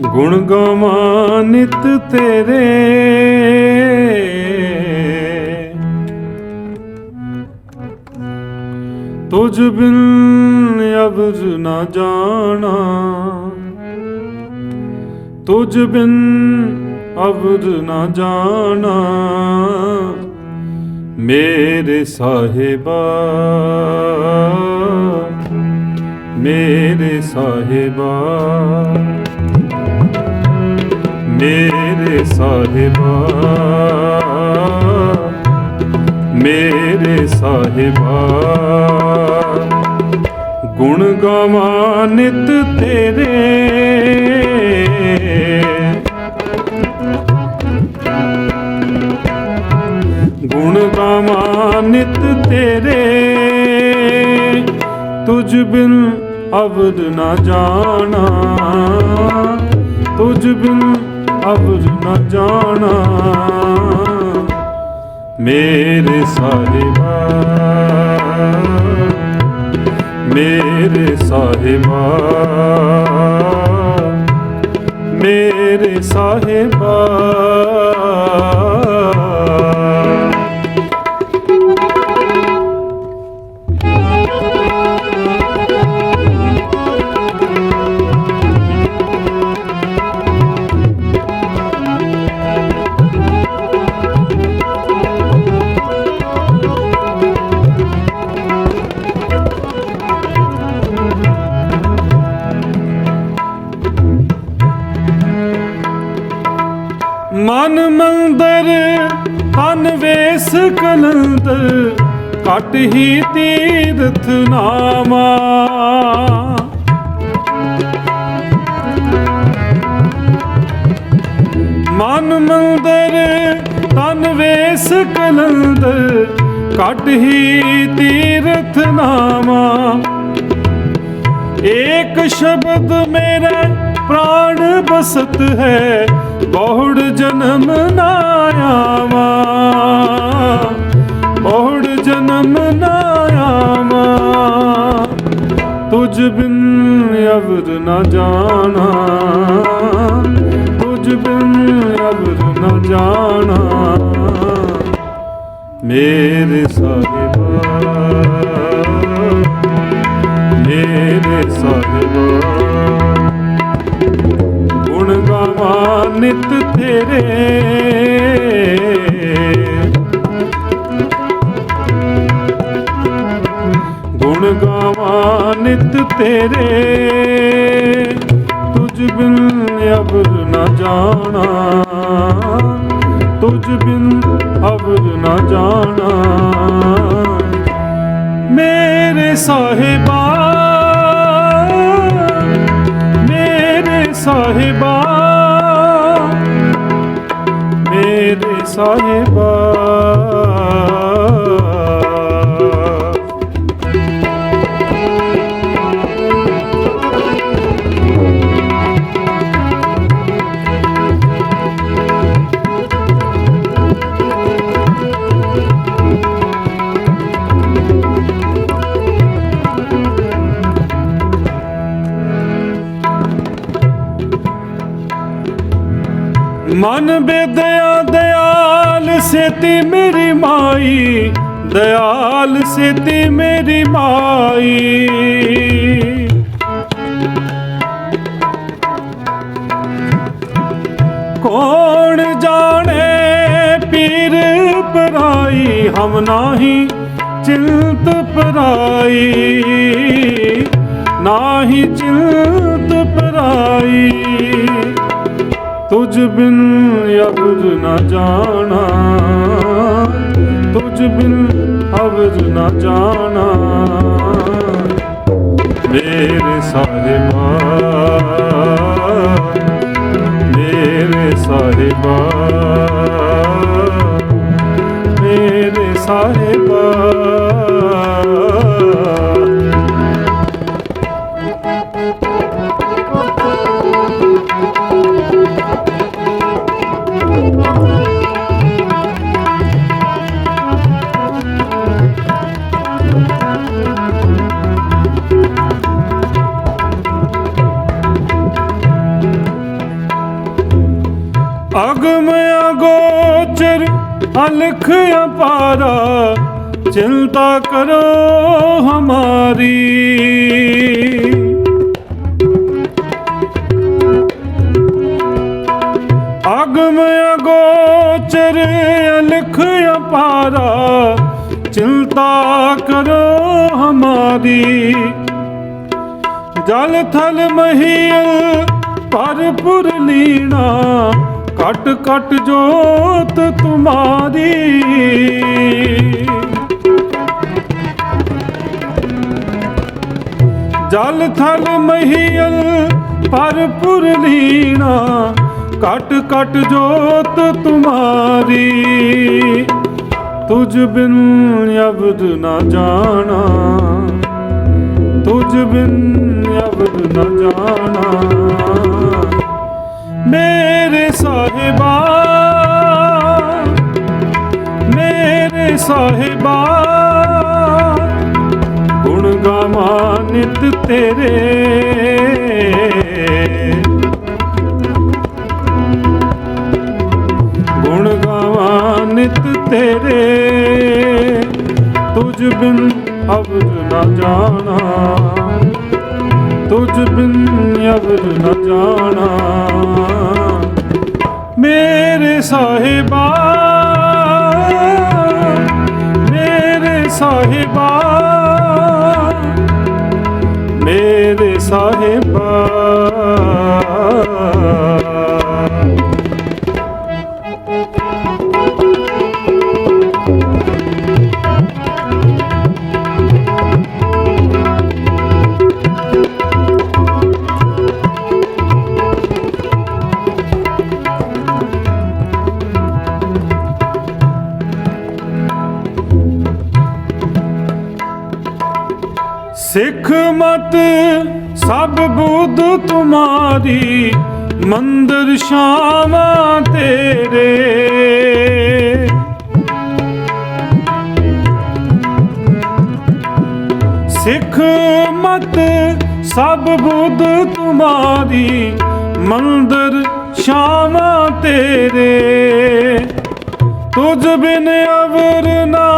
ਗੁਣ ਗਾਵਾਂ ਨਿਤ ਤੇਰੇ। ਤੁਝ ਬਿਨ ਅਬਰ ਨਾ ਜਾਣਾ। ਤੁਝ ਬਿਨ ਅਬਰ ਨਾ ਜਾਣਾ। ਮੇਰੇ ਸਾਹਿਬਾ ਮੇਰੇ ਸਾਹਿਬਾ। ਮੇਰੇ ਸਾਹਿਬਾ ਮੇਰੇ ਸਾਹਿਬਾ ਗੁਣ ਗਾਵਾਂ ਨਿਤ ਤੇਰੇ ਗੁਣ ਗਾਵਾਂ ਨਿਤ ਤੇਰੇ ਤੁਝ ਬਿਨ ਅਵਦ ਨਾ ਜਾਣਾ ਤੁਝ ਬਿਨ ਅਵਦ ਨਾ ਜਾਣਾ। ਮੇਰੇ ਸਾਹਿਬਾ ਮੇਰੇ ਸਾਹਿਬਾ ਮੇਰੇ ਸਾਹਿਬਾ ਮਨ ਮੰਦਰ, ਅਨਵੇਸ ਕਲੰਦਰ, ਘਟ ਹੀ ਤੀਰਥ ਨਾਮਾ। ਮਨ ਮੰਦਰ ਤਨ ਵੇਸ ਕਲੰਦਰ, ਘਟ ਹੀ ਤੀਰਥ ਨਾਮਾ। ਇੱਕ ਸ਼ਬਦ ਮੇਰਾ ਪ੍ਰਾਣ ਬਸਤ ਹੈ ਬਹੁੜ ਜਨਮ ਨਾ ਆਵਾ। ਬਹੁੜ ਜਨਮ ਨਾ ਆਵਾ। ਤੁਝ ਬਿਨ ਅਵਰ ਨਾ ਜਾਣਾ। ਤੁਝ ਬਿਨ ਅਵਰ ਨਾ ਜਾਣਾ। ਮੇਰੇ ਸਾਹਿਬਾ ਮੇਰੇ ਸਾਹਿਬਾ ਨਿਤ ਤੇਰੇ। ਗੁਣ ਗਾਵਾਂ ਨਿਤ ਤੇਰੇ। ਤੁਝ ਬਿਨ ਅਬਰ ਨਾ ਜਾਣਾ। ਤੁਝ ਬਿਨ ਅਬਰ ਨਾ ਜਾਣਾ। ਮੇਰੇ ਸਾਹਿਬਾ ਮੇਰੇ ਸਾਹਿਬਾ ਮੇਰੇ ਮਨ ਬੇਦਿਆ ਦਿਆਲ ਸੇਤੀ ਮੇਰੀ ਮਾਈ। ਦਿਆਲ ਸੇਤੀ ਮੇਰੀ ਮਾਈ। ਕੌਣ ਜਾਣੇ ਪੀਰ ਪਰਾਈ? ਹਮ ਨਾਹੀ ਚਿੰਤ ਪਰਾਈ। ਨਾਹੀ ਚਿੰਤ ਪਰਾਈ। ਤੁਝ ਬਿਨ ਅਬਜ਼ ਨਾ ਜਾਣਾ। ਤੁਝ ਬਿਨ ਅਬਜ਼ ਨਾ ਜਾਣਾ। ਮੇਰੇ ਸਾਹਿਬਾ ਮੇਰੇ ਸਾਹਿਬਾ ਮੇਰੇ ਸਾਹਿਬਾ ਅਲਖ ਅਪਾਰਾ ਚਿੰਤਾ ਕਰੋ ਹਮਾਰੀ। ਅਗਮ ਅਗੋਚਰ ਅਲਖ ਅਪਾਰਾ ਚਿੰਤਾ ਕਰੋ ਹਮਾਰੀ। ਜਲ ਥਲ ਮਹੀਲ ਪਰਪੁਰ ਲੀਣਾ ਕਟ ਕਟ ਜੋਤ ਤੁਮਾਰੀ। ਜਲ ਥਲ ਮਹੀਲ ਪਰਪੁਰ ਲੀਣਾ, ਕਟ ਕਟ ਜੋਤ ਤੁਮਾਰੀ। ਤੁਝ ਬਿਨ ਅਬਦ ਨਾ ਜਾਣਾ, ਤੁਝ ਬਿਨ ਅਬਦ ਨਾ ਜਾਣਾ। ਮੇਰੇ ਸਾਹਿਬਾ ਮੇਰੇ ਸਾਹਿਬਾ, ਗੁਣ ਗਾਵਾਂ ਨਿਤ ਤੇਰੇ। ਗੁਣ ਗਾਵਾਂ ਨਿਤ ਤੇਰੇ, ਤੁਝ ਬਿਨ ਅਬਦ ਨਾ ਜਾਣਾ। ਤੁਝ ਬਿਨ ਅਬਦ ਨਾ ਜਾਣਾ। ਮੇਰੇ ਸਾਹਿਬਾ ਸਿੱਖ ਮਤ ਸਭ ਬੁੱਧ ਤੁਮਾਰੀ, ਮੰਦਰ ਸ਼ਾਮਾਂ ਤੇਰੇ। ਸਿੱਖ ਮਤ ਸਭ ਬੁੱਧ ਤੁਮਾਰੀ, ਮੰਦਰ ਸ਼ਾਮਾਂ ਤੇਰੇ। ਤੁਝ ਬਿਨ ਅਵਰ ਨਾ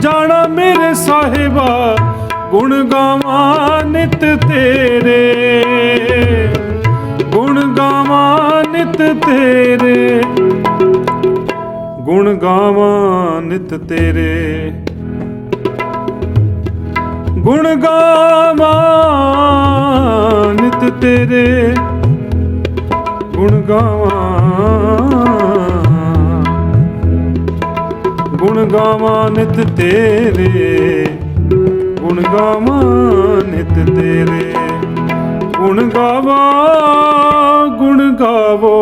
ਜਾਣਾ ਮੇਰੇ ਸਾਹਿਬਾ ਗੁਣ ਗਾਵਾਂ ਨਿਤ ਤੇਰੇ। ਗੁਣ ਗਾਵਾਂ ਨਿਤ ਤੇਰੇ। ਗੁਣ ਗਾਵਾਂ ਨਿਤ ਤੇਰੇ। ਗੁਣ ਗਾਵਾਂ ਨਿਤ ਤੇਰੇ। ਗੁਣ ਗਾਵਾਂ ਗੁਣ ਗਾਵਾਂ ਨਿਤ ਤੇਰੇ। ਗੁਣ ਗਾਵਾਂ ਨਿਤ ਤੇਰੇ। ਗੁਣ ਗਾਵਾਂ, ਗੁਣ ਗਾਵੋ।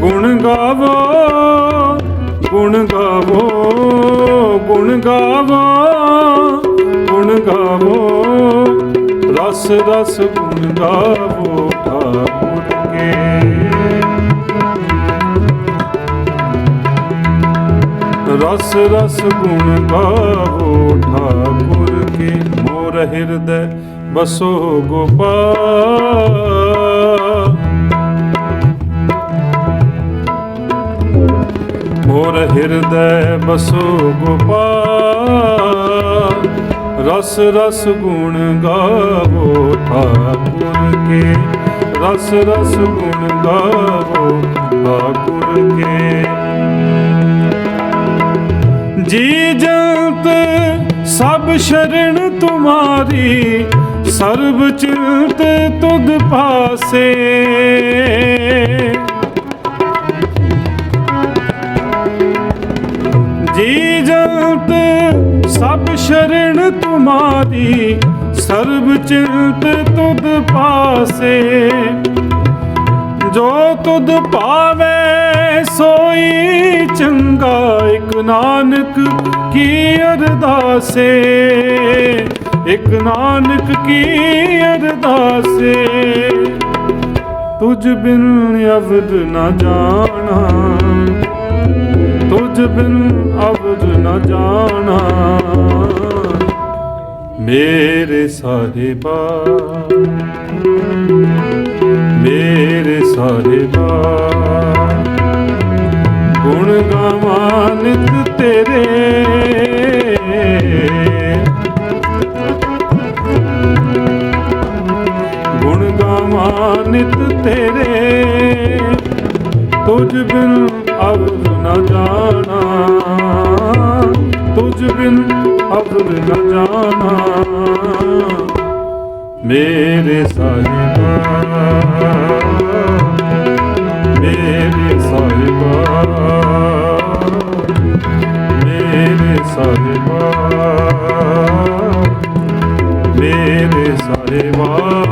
ਗੁਣ ਗਾਵੋ ਗੁਣ ਗਾਵੋ। ਗੁਣ ਗਾਵੋ ਗੁਣ ਗਾਵੋ। ਰਸ ਰਸ ਗੁਣ ਗਾਵੋ। ਰਸ ਰਸ ਗੁਣ ਗਾਵੋ ਠਾਕੁਰ ਕੇ ਮੋਰ ਹਿਰਦੈ ਬਸੋ ਗੋਪਾਲ। ਮੋਰ ਹਿਰਦੈ ਬਸੋ ਗੋਪਾਲ। ਰਸ ਰਸ ਗੁਣ ਗਾਵੋ ਠਾਕੁਰ ਕੇ, ਰਸ ਰਸ ਗੁਣ ਗਾਵੋ ਠਾਕੁਰ ਕੇ। ਜੀ ਜੰਤ, ਸਭ ਸ਼ਰਣ ਤੁਮਾਰੀ, ਸਰਬ ਚਿੰਤ ਤੁਧ ਪਾਸੇ। ਜੀ ਜੰਤ, ਸਭ ਸ਼ਰਣ ਤੁਮਾਰੀ, ਸਰਬ ਚਿੰਤ ਤੁਧ ਪਾਸੇ। ਜੋ ਤੁਧ ਪਾਵੇ ਸੋਈ ਚੰਗਾ ਇਕ ਨਾਨਕ ਕੀ ਅਰਦਾਸੇ? ਇਕ ਨਾਨਕ ਕੀ ਅਰਦਾਸੇ? ਤੁਝ ਬਿਨ ਅਵਦ ਨਾ ਜਾਣਾ। ਤੁਝ ਬਿਨ ਅਵਦ ਨਾ ਜਾਣਾ। ਮੇਰੇ ਸਾਹਿਬਾ ਮੇਰੇ ਸਾਹਿਬਾ। ਗੁਣ ਗਾਵਾਂ ਨਿਤ ਤੇਰੇ। ਗੁਣ ਗਾਵਾਂ ਨਿਤ ਤੇਰੇ। ਤੁਝ ਬਿਨ ਅਵਦ ਨ ਜਾਣਾ। ਤੁਝ ਬਿਨ ਅਵਦ ਨਾ ਜਾਣਾ। ਮੇਰੇ ਸਾਹਿਬਾ ਸਾਹਿਬਾ। ਮੇਰੇ ਸਾਹਿਬਾ